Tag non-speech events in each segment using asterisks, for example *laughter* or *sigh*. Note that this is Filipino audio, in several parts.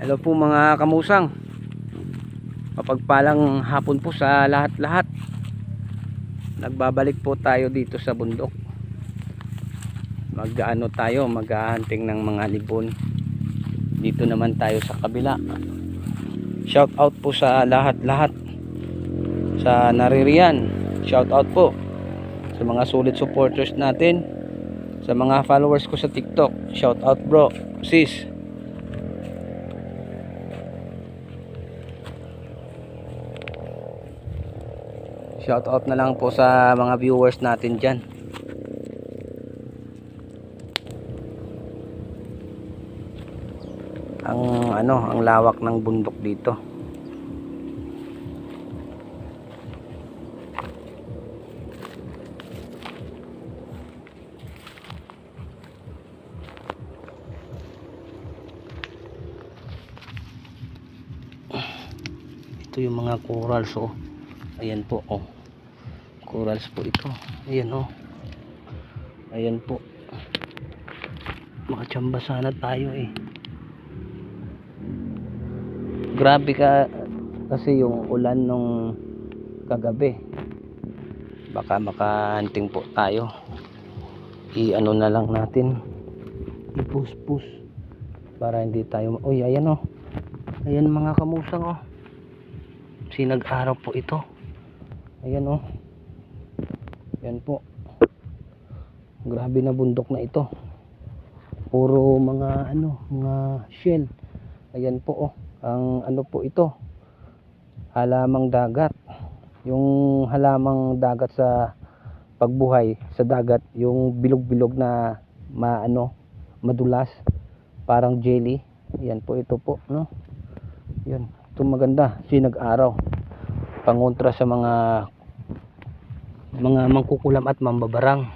Hello po mga kamusang. Mapagpalang hapon po sa lahat-lahat. Nagbabalik po tayo dito sa bundok. Mag-ano tayo, mag-hunting ng mga libon. Dito naman tayo sa kabila. Shout out po sa lahat-lahat. Sa naririyan. Shout out po sa mga solid supporters natin. Sa mga followers ko sa TikTok. Shout out bro, sis. Shout out na lang po sa mga viewers natin dyan. Ang ano, ang lawak ng bundok dito. Ito yung mga corals oh. Ayan po oh. Corals po ito. Ayan oh. Ayan po. Makachamba sana tayo eh. Grabe ka kasi yung ulan nung kagabi. Baka makahanting po tayo. I-ano na lang natin. I-push-push para hindi tayo Uy, ayan oh. Ayan mga kamusang oh. Sinag-araw po ito. Ayan oh. Yan po. Grabe na bundok na ito. Puro mga ano, mga shell. Ayan po oh. Ang ano po ito. Halamang dagat. Yung halamang dagat sa pagbuhay sa dagat, yung bilog-bilog na maano, madulas, parang jelly. Yan po ito po, no? Yan. Ito maganda, sinag-araw. Pangontra sa mga mga mangkukulam at mambabarang.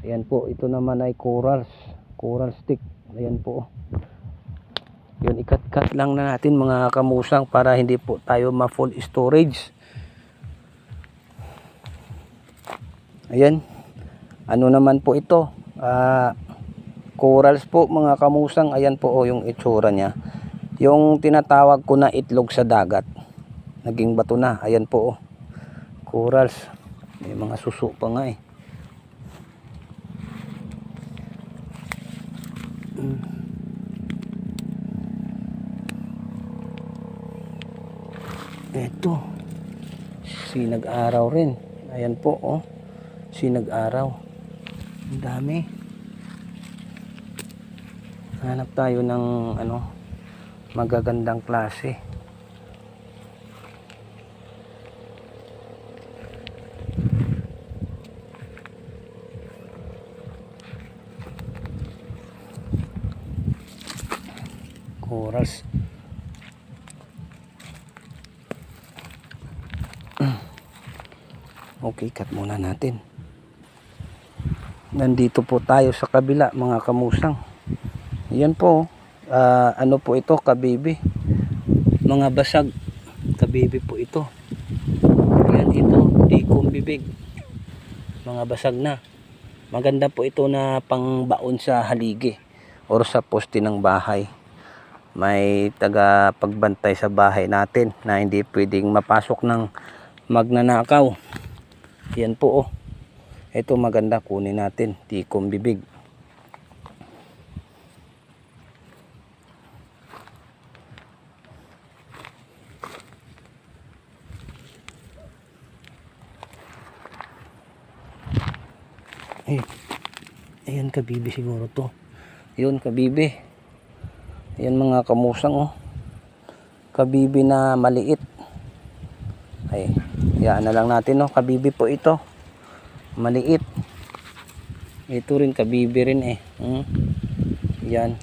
Ayan po, ito naman ay corals. Coral stick. Ayan po. Yun, ikat-kat lang na natin mga kamusang para hindi po tayo ma-full storage. Ayan. Ano naman po ito? Ah, corals po mga kamusang. Ayan po oh, yung itsura niya. Yung tinatawag ko na itlog sa dagat. Naging bato na. Ayan po oh. Corals. May mga suso pa nga eh. Mm. Ito. Sinag-araw rin. Ayan po oh. Sinag-araw. Ang dami. Hanap tayo ng ano magagandang klase. Corals. *clears throat* Okay, cut muna natin. Nandito po tayo sa kabila, mga kamusang. Yan po, ah, ano po ito, kabibi. Mga basag, kabibi po ito. Yan ito, tikong bibig. Mga basag na. Maganda po ito na pangbaon sa haligi or sa poste ng bahay. May taga pagbantay sa bahay natin na hindi pwedeng mapasok ng magnanakaw. Yan po oh. Ito maganda kunin natin, tikom bibig. Eh, ayan kabibi siguro to. Yun kabibi. Ayan mga kamusang oh. Kabibi na maliit. Ay, yan na lang natin no. Kabibi po ito. Maliit. Ito rin kabibi rin eh. Hmm. Yan.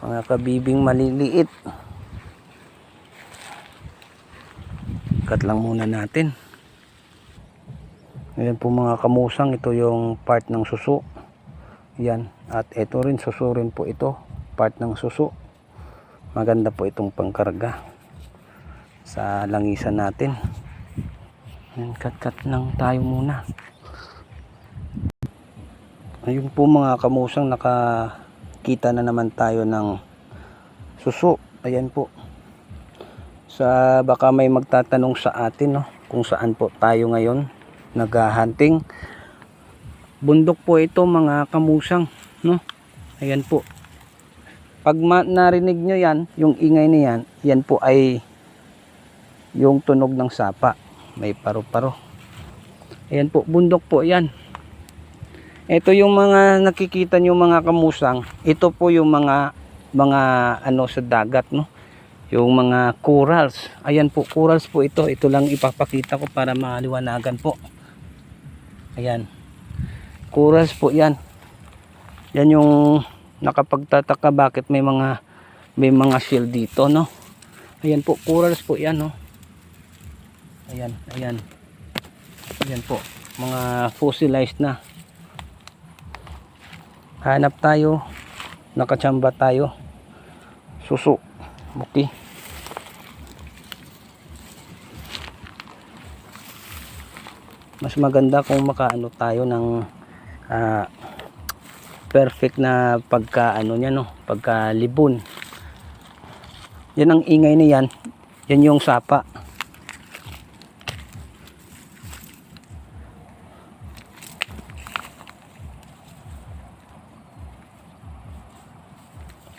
Mga kabibing maliliit. Cut lang muna natin. Ayan po mga kamusang, ito yung part ng suso. Yan. At ito rin, suso rin po ito. Part ng suso. Maganda po itong pangkarga sa langisan natin. Ayan, cut-cut lang tayo muna. Ayun po mga kamusang, nakakita na naman tayo ng suso. Ayan po. Sa baka may magtatanong sa atin no, kung saan po tayo ngayon naghahunting. Bundok po ito mga kamusang, no? Ayan po. Pag narinig nyo yan, yung ingay niyan, yan po ay yung tunog ng sapa. May paro-paro. Ayan po, bundok po yan. Ito yung mga nakikita nyo mga kamusang. Ito po yung mga mga ano sa dagat, no? Yung mga corals. Ayan po, corals po ito. Ito lang ipapakita ko para maliwanagan po. Ayan. Corals po yan. Yan yung nakapagtataka bakit may mga may mga shell dito, no? Ayan po, corals po yan, no? Ayan, ayan. Ayan po, mga fossilized na. Hanap tayo, nakachamba tayo. Suso. Okay. Mas maganda kung makaano tayo ng ah, perfect na pagka ano niya no, pagka libon. Yan ang ingay niyan. Yan yung sapa.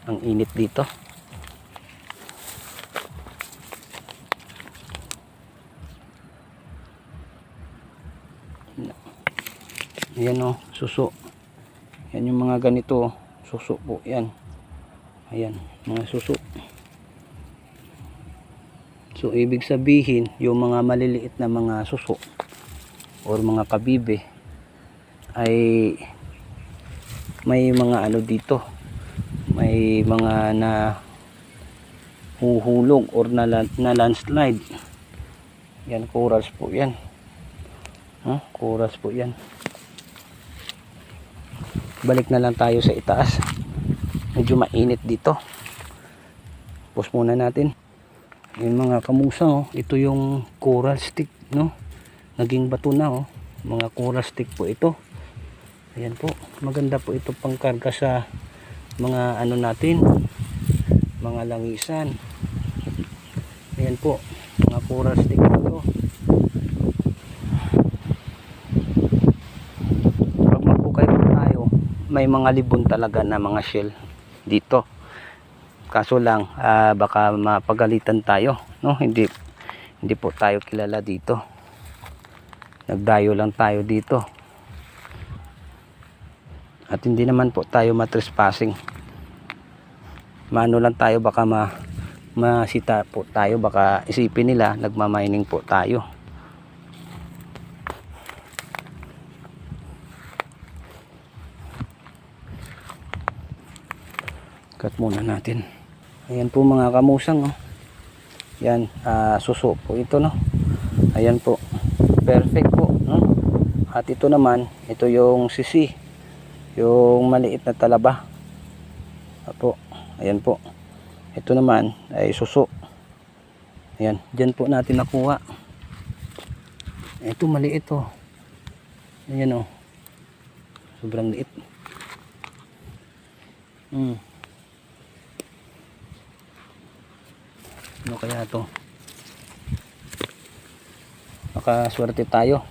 Ang init dito. Ayan o, suso. Yan yung mga ganito, suso po yan. Ayan, mga suso. So, ibig sabihin, yung mga maliliit na mga suso or mga kabibe ay may mga ano dito may mga na huhulog or na, na landslide yan corals po yan huh? corals po yan balik na lang tayo sa itaas. Medyo mainit dito. Pause muna natin. Yung mga kamusang oh, ito yung coral stick no? Naging bato na oh. Mga coral stick po ito. Ayan po. Maganda po ito pangkarga sa mga ano natin. Mga langisan. Ayan po. Mga coral stick ito pag magbukay po tayo may mga libon talaga na mga shell dito. Kaso lang ah, baka mapagalitan tayo no? Hindi hindi po tayo kilala dito. Nagdayo lang tayo dito. At hindi naman po tayo matrespassing. Maano lang tayo baka ma masita po tayo baka isipin nila nagmamining po tayo cut muna natin. Ayan po mga kamusang oh. yan ah, suso po ito no? Ayan po. Perfect po no? At ito naman ito yung sisi. Yung maliit na talaba. Apo, ayan po. Ito naman ay suso. Ayan, dyan po natin nakuha. Ito maliit oh. Ayan oh. Sobrang liit. Hmm kaya to. Makaswerte tayo.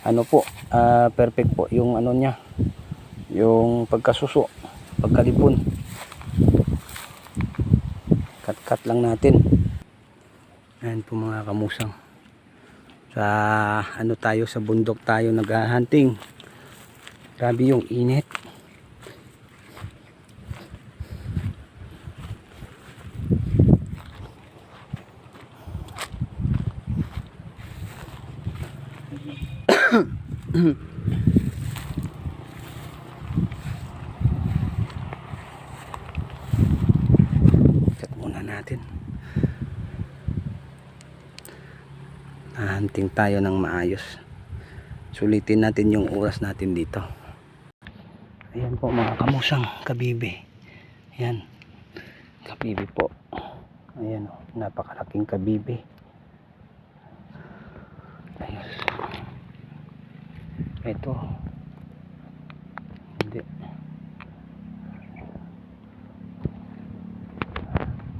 Ano po ah, perfect po yung ano niya yung pagkasuso pagkalipon. Cut cut lang natin. Yan po mga kamusang. Sa ano tayo sa bundok tayo naghahunting grabe yung init Cut muna natin. Hunting tayo ng maayos. Sulitin natin yung oras natin dito. Ayan po mga kamusang kabibi. Ayan. Kabibi po. Ayan o. Napakalaking kabibi. Ayos. Ito. Hindi.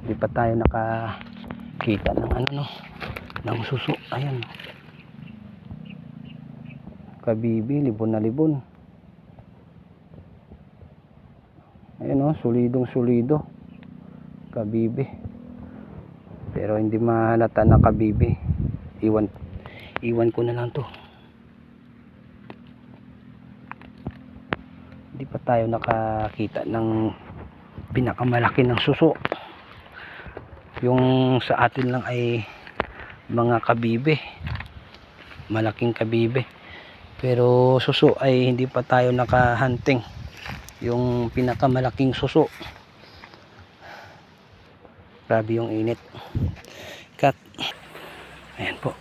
Hindi pa tayo nakakita ng ano no, ng suso. Ayan. Kabibi, libon na libon. Ayan o, solidong solido. Kabibi. Pero hindi mahalata na kabibi. Iwan, iwan ko na lang to. Hindi pa tayo nakakita ng pinakamalaki ng suso. Yung sa atin lang ay mga kabibe. Malaking kabibe. Pero suso ay hindi pa tayo nakahunting. Yung pinakamalaking suso. Grabe yung init. Kat. Ayan po.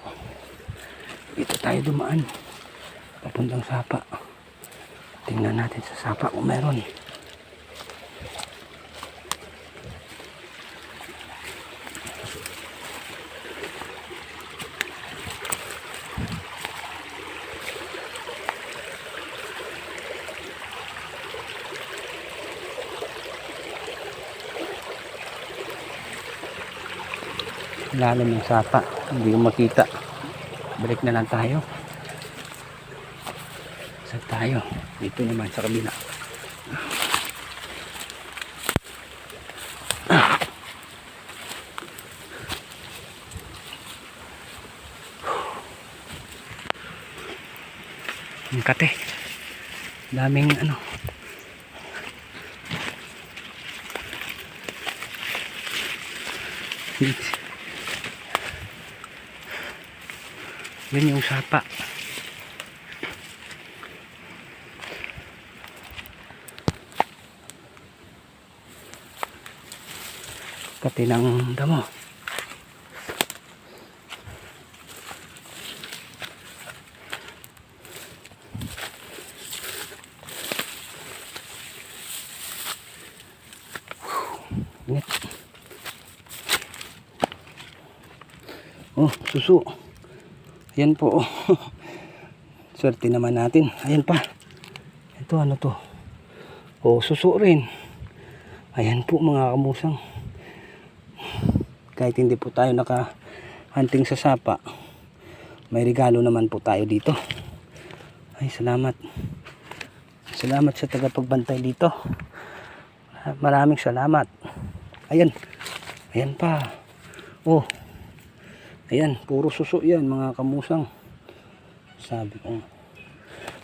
Dito tayo dumaan. Papuntang sapa. Tingnan natin sa sapa kung meron. Lalim ng sapa. Hindi ko makita. Balik na lang tayo. Saan tayo? Dito naman sa kabila. Ang kate. Daming ano Yun yung sapa. Kati ng damo. Oh, suso. Yan po. *laughs* Swerte naman natin. Ayan pa. Ito ano to? Oh, suso rin. Ayan po mga kamusang. Kahit hindi po tayo naka hunting sa sapa. May regalo naman po tayo dito. Ay, salamat. Salamat sa tagapagbantay dito. Maraming salamat. Ayan. Ayan pa. Oh, Ayan, puro suso yan mga kamusang. Sabi ko.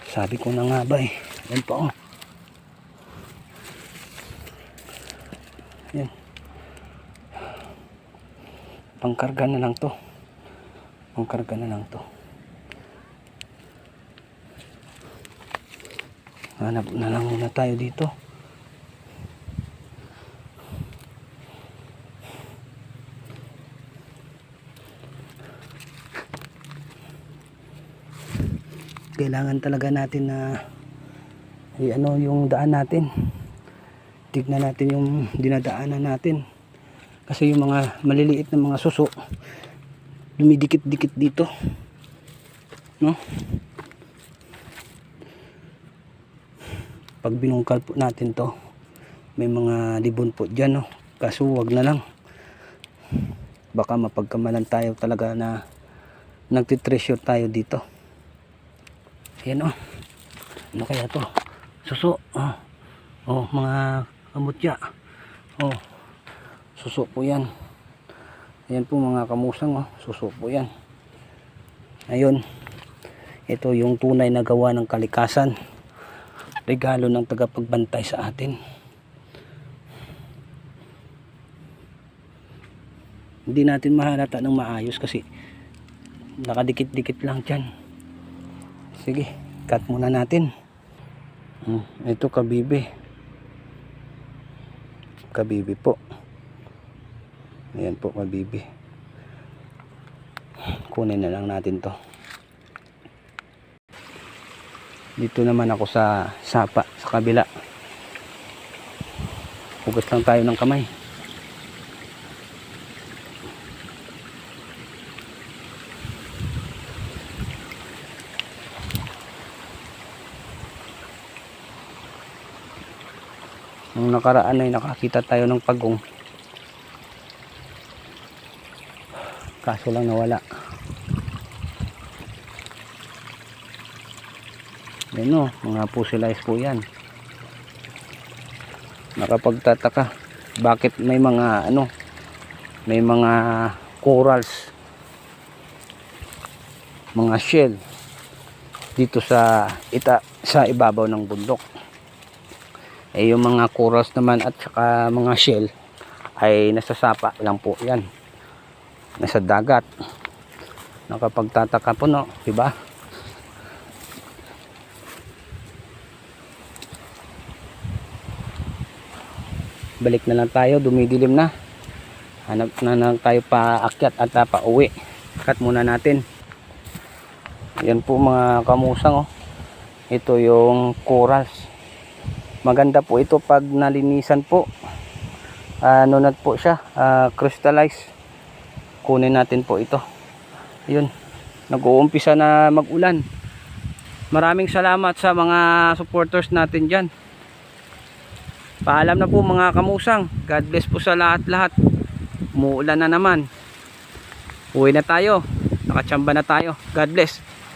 Sabi ko na nga ba eh. Ayan pa oh. Ayan. Pangkarga na lang to. Pangkarga na lang to. Hanap na lang muna tayo dito. Kailangan talaga natin na i ano yung daan natin. Tignan natin yung dinadaanan natin. Kasi yung mga maliliit na mga suso dumidikit-dikit dito. No? Pag binungkal po natin to may mga libon po dyan no? Kaso wag na lang. Baka mapagkamalan tayo talaga na nagtitreasure tayo dito Ayan oh. Ano kaya to? Suso. Oh. Oh, mga kamutya. Oh. Suso po yan. Ayan po mga kamusang oh. Suso po yan. Ayun. Ito yung tunay na gawa ng kalikasan. Regalo ng tagapagbantay sa atin. Hindi natin mahalata ng maayos kasi nakadikit-dikit lang dyan. Sige, cut muna natin. Hmm, ito kabibi. Kabibi po. Ayan po kabibi. Kunin na lang natin to. Dito naman ako sa sapa, sa kabila. Hugas lang tayo ng kamay. Nung nakaraan ay nakakita tayo ng pagong. kaso lang nawala. Yan o mga fossilized po yan. Nakapagtataka bakit may mga ano may mga corals mga shell dito sa ita sa ibabaw ng bundok eh yung mga corals naman at saka mga shell ay nasa sapa lang po yan. Nasa dagat. Nakapagtataka po no diba balik na lang tayo dumidilim na. Hanap na lang tayo pa akyat at uh, pa uwi cut muna natin. Yan po mga kamusang oh. ito yung corals maganda po ito pag nalinisan po. Ano na po siya? Ah, crystallize. Kunin natin po ito. Yun nag-uumpisa na mag-ulan. Maraming salamat sa mga supporters natin dyan. Paalam na po mga kamusang. God bless po sa lahat-lahat. Umuulan na naman. Uwi na tayo. Nakachamba na tayo. God bless